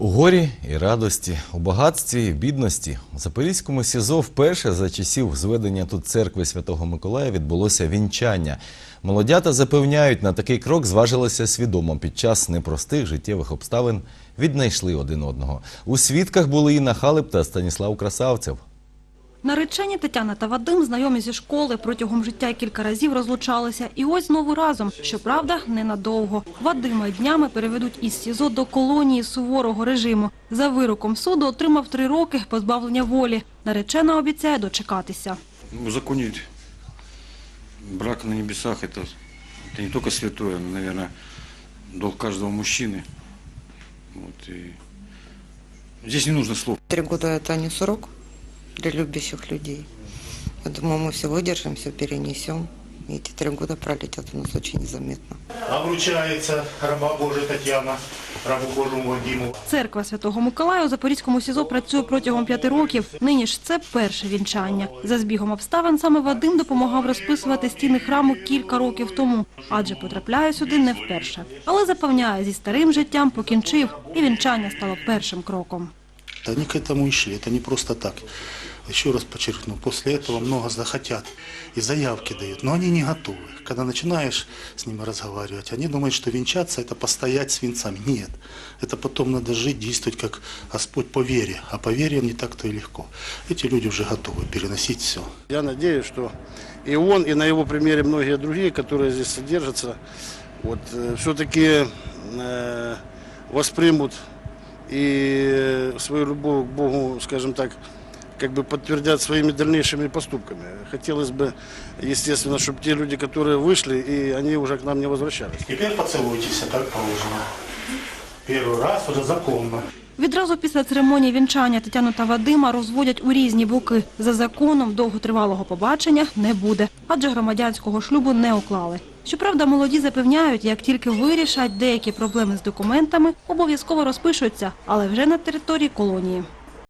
У горі і радості, у багатстві і бідності. У Запорізькому СІЗО вперше за часів зведення тут церкви Святого Миколая відбулося вінчання. Молодята запевняють, на такий крок зважилися свідомо під час непростих життєвих обставин віднайшли один одного. У свідках були Інна Халип та Станіслав Красавцев. Наречені Тетяна та Вадим знайомі зі школи. Протягом життя кілька разів розлучалися. І ось знову разом. Щоправда, ненадовго. Вадима днями переведуть із СІЗО до колонії суворого режиму. За вироком суду отримав три роки позбавлення волі. Наречена обіцяє дочекатися. узаконить брак на небесах, это, это не только святое, наверное, долг каждого мужчины. Вот, и здесь не нужно слов. Три года это не срок для любящих людей. Я думаю, мы все выдержим, все перенесем. И эти три года пролетят у нас очень незаметно. А вручається раба Божа Тетяна, рабу Божому Вадиму. Церква Святого Миколая у Запорізькому СІЗО працює протягом п'яти років. Нині ж це перше вінчання. За збігом обставин саме Вадим допомагав розписувати стіни храму кілька років тому, адже потрапляє сюди не вперше. Але запевняє, зі старим життям покінчив, і вінчання стало першим кроком. Они к этому и шли, это не просто так. Еще раз подчеркну, после этого много захотят и заявки дают, но они не готовы. Когда начинаешь с ними разговаривать, они думают, что венчаться – это постоять с венцами. Нет, это потом надо жить, действовать как Господь по вере, а по вере не так-то и легко. Эти люди уже готовы переносить все. Я надеюсь, что и он, и на его примере многие другие, которые здесь содержатся, вот, все-таки воспримут и свою любовь к Богу, скажем так, как бы подтвердят своими дальнейшими поступками. Хотелось бы, естественно, чтобы те люди, которые вышли, и они уже к нам не возвращались. Теперь поцелуйтесь, как положено. Первый раз уже законно. Відразу після церемонії вінчання Тетяну та Вадима розводять у різні боки. За законом довготривалого побачення не буде, адже громадянського шлюбу не уклали. Щоправда, молоді запевняють, як тільки вирішать деякі проблеми з документами, обов'язково розпишуться, але вже на території колонії.